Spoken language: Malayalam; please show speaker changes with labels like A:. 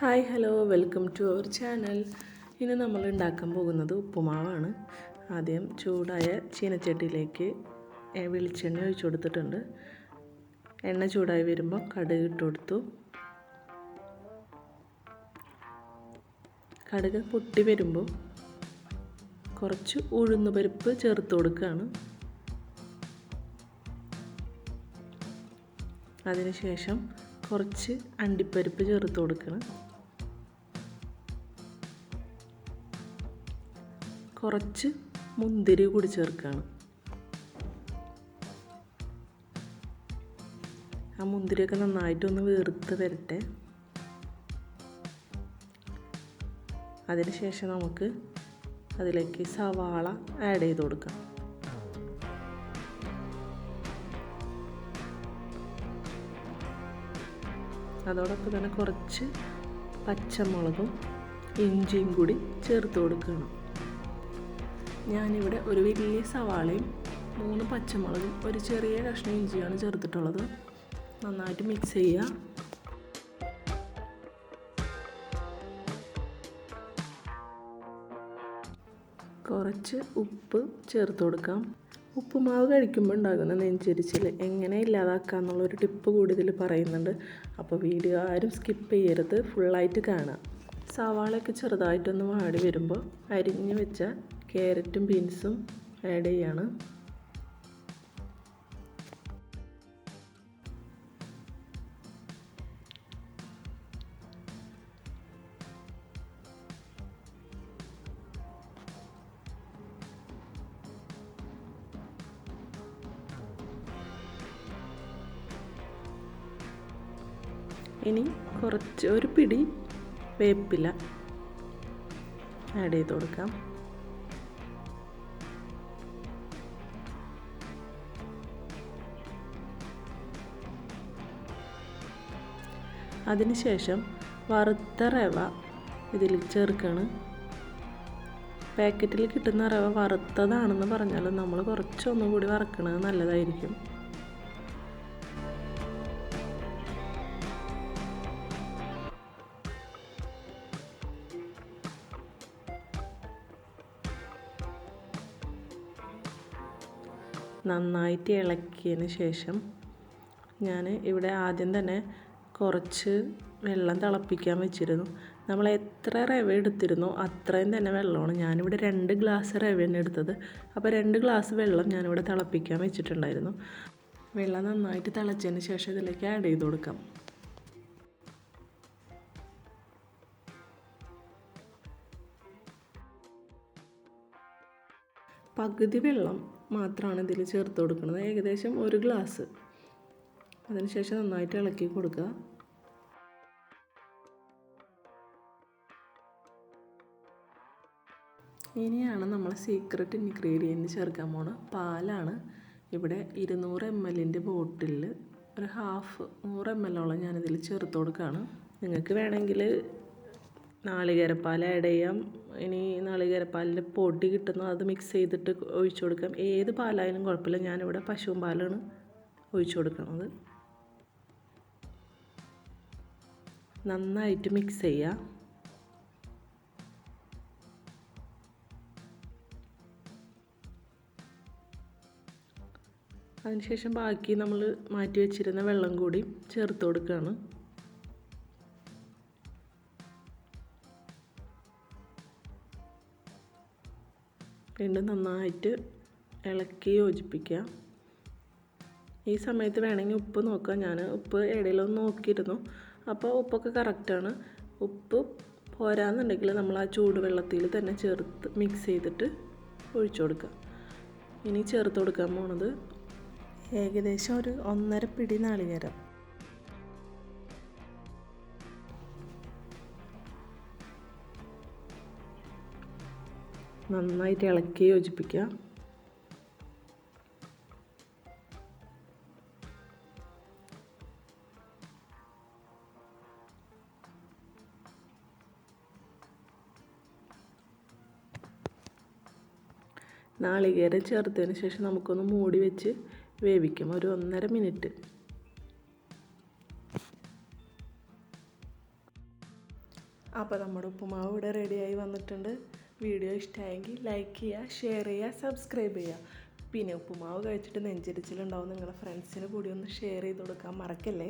A: Hi hello welcome to our channel. ഇന്ന് നമ്മൾ ഉണ്ടാക്കാൻ പോകുന്നത് ഉപ്പുമാവാണ്. ആദ്യം ചൂടായ ചീനച്ചട്ടിയിലേക്ക് വെളിച്ചെണ്ണ ഒഴിച്ചു കൊടുത്തിട്ടുണ്ട്. എണ്ണ ചൂടായി വരുമ്പോൾ കടുക് ഇട്ട് കൊടുത്തു. കടുക് പൊട്ടി വരുമ്പോൾ കുറച്ച് ഉഴുന്നുപരിപ്പ് ചേർത്ത് കൊടുക്കുകയാണ്. അതിനുശേഷം കുറച്ച് അണ്ടിപ്പരിപ്പ് ചേർത്ത് കൊടുക്കണം. കുറച്ച് മുന്തിരി കൂടി ചേർക്കുകയാണ്. ആ മുന്തിരിയൊക്കെ നന്നായിട്ടൊന്ന് വീർത്ത് വരട്ടെ. അതിനുശേഷം നമുക്ക് അതിലേക്ക് സവാള ആഡ് ചെയ്ത് കൊടുക്കാം. അതോടൊപ്പം തന്നെ കുറച്ച് പച്ചമുളകും ഇഞ്ചിയും കൂടി ചേർത്ത് കൊടുക്കണം. ഞാനിവിടെ ഒരു വലിയ സവാളയും മൂന്ന് പച്ചമുളകും ഒരു ചെറിയ കഷ്ണം ഇഞ്ചിയാണ് ചേർത്തിട്ടുള്ളത്. നന്നായിട്ട് മിക്സ് ചെയ്യുക. കുറച്ച് ഉപ്പ് ചേർത്ത് കൊടുക്കാം. ഉപ്പുമാവ് കഴിക്കുമ്പോൾ ഉണ്ടാകുന്ന നെഞ്ചരിച്ചിൽ എങ്ങനെ ഇല്ലാതാക്കുക എന്നുള്ളൊരു ടിപ്പ് കൂടി ഇതിൽ പറയുന്നുണ്ട്. അപ്പോൾ വീഡിയോ ആരും സ്കിപ്പ് ചെയ്യരുത് ഫുള്ളായിട്ട് കാണാം സവാളയൊക്കെ ചെറുതായിട്ടൊന്ന് വാടി വരുമ്പോൾ അരിഞ്ഞ് വെച്ച ക്യാരറ്റും ബീൻസും ആഡ് ചെയ്യാണ്. ഇനി കുറച്ച് ഒരു പിടി വേപ്പില ആഡ് ചെയ്ത് കൊടുക്കാം. അതിനുശേഷം വറുത്ത റവ ഇതിൽ ചേർക്കുകയാണ് പാക്കറ്റിൽ കിട്ടുന്ന റവ വറുത്തതാണെന്ന് പറഞ്ഞാലും നമ്മൾ കുറച്ചൊന്നും കൂടി വറക്കണത് നല്ലതായിരിക്കും. നന്നായിട്ട് ഇളക്കിയതിന് ശേഷം ഞാൻ ഇവിടെ ആദ്യം തന്നെ കുറച്ച് വെള്ളം തിളപ്പിക്കാൻ വെച്ചിരുന്നു. നമ്മൾ എത്ര റവ എടുത്തിരുന്നോ അത്രയും തന്നെ വെള്ളമാണ്. ഞാനിവിടെ രണ്ട് ഗ്ലാസ് റവയാണ് എടുത്തത്. അപ്പോൾ രണ്ട് ഗ്ലാസ് വെള്ളം ഞാനിവിടെ തിളപ്പിക്കാൻ വെച്ചിട്ടുണ്ടായിരുന്നു. വെള്ളം നന്നായിട്ട് തിളച്ചതിന് ശേഷം ഇതിലേക്ക് ആഡ് ചെയ്ത് കൊടുക്കാം. പകുതി വെള്ളം മാത്രമാണ് ഇതിൽ ചേർത്ത് കൊടുക്കുന്നത്. ഏകദേശം ഒരു ഗ്ലാസ്. അതിനുശേഷം നന്നായിട്ട് ഇളക്കി കൊടുക്കുക. ഇനിയാണ് നമ്മൾ സീക്രട്ട് ഇൻഗ്രീഡിയന്റ് ചേർക്കാൻ പോണ. പാലാണ്. ഇവിടെ ഇരുന്നൂറ് എം എല്ലിന്റെ ബോട്ടിലിൽ ഒരു ഹാഫ് നൂറ് എം എല്ലോളം ഞാനിതിൽ ചേർത്ത് കൊടുക്കുകയാണ് നിങ്ങൾക്ക് വേണമെങ്കിൽ നാളികേരപ്പാൽ ആഡ് ചെയ്യാം. ഇനി നാളികേരപ്പാലിന്റെ പൊടി കിട്ടുന്നു അത് മിക്സ് ചെയ്തിട്ട് ഒഴിച്ചു കൊടുക്കാം. ഏത് പാലായാലും കുഴപ്പമില്ല. ഞാനിവിടെ പശുവും പാലാണ് ഒഴിച്ചു കൊടുക്കുന്നത് നന്നായിട്ട് മിക്സ് ചെയ്യുക അതിനുശേഷം ബാക്കി നമ്മൾ മാറ്റി വെച്ചിരുന്ന വെള്ളം കൂടി ചേർത്ത് കൊടുക്കുകയാണ് വീണ്ടും നന്നായിട്ട് ഇളക്കി യോജിപ്പിക്കുക. ഈ സമയത്ത് വേണമെങ്കിൽ ഉപ്പ് നോക്കാം. ഞാൻ ഉപ്പ് ഇടയിലൊന്ന് നോക്കിയിരുന്നു. അപ്പോൾ ഉപ്പൊക്കെ കറക്റ്റാണ് ഉപ്പ് പോരാന്നുണ്ടെങ്കിൽ നമ്മൾ ആ ചൂടുവെള്ളത്തിൽ തന്നെ ചേർത്ത് മിക്സ് ചെയ്തിട്ട് ഒഴിച്ചു കൊടുക്കുക. ഇനി ചേർത്ത് കൊടുക്കാൻ പോണത് ഏകദേശം ഒരു ഒന്നര പിടി നാളികേരം. നന്നായിട്ട് ഇളക്കി യോജിപ്പിക്കുക. നാളികേരം ചേർത്തതിന് ശേഷം നമുക്കൊന്ന് മൂടി വെച്ച് വേവിക്കാം. ഒരു ഒന്നര മിനിറ്റ്. അപ്പോൾ നമ്മുടെ ഉപ്പുമാവ് ഇവിടെ റെഡിയായി വന്നിട്ടുണ്ട്. വീഡിയോ ഇഷ്ടമായെങ്കിൽ ലൈക്ക് ചെയ്യുക ഷെയർ ചെയ്യുക സബ്സ്ക്രൈബ് ചെയ്യുക. പിന്നെ ഉപ്പുമാവ് കഴിച്ചിട്ട് നെഞ്ചരിച്ചിലുണ്ടാവും നിങ്ങളുടെ ഫ്രണ്ട്സിന് കൂടി ഒന്ന് ഷെയർ ചെയ്ത് കൊടുക്കാൻ മറക്കല്ലേ?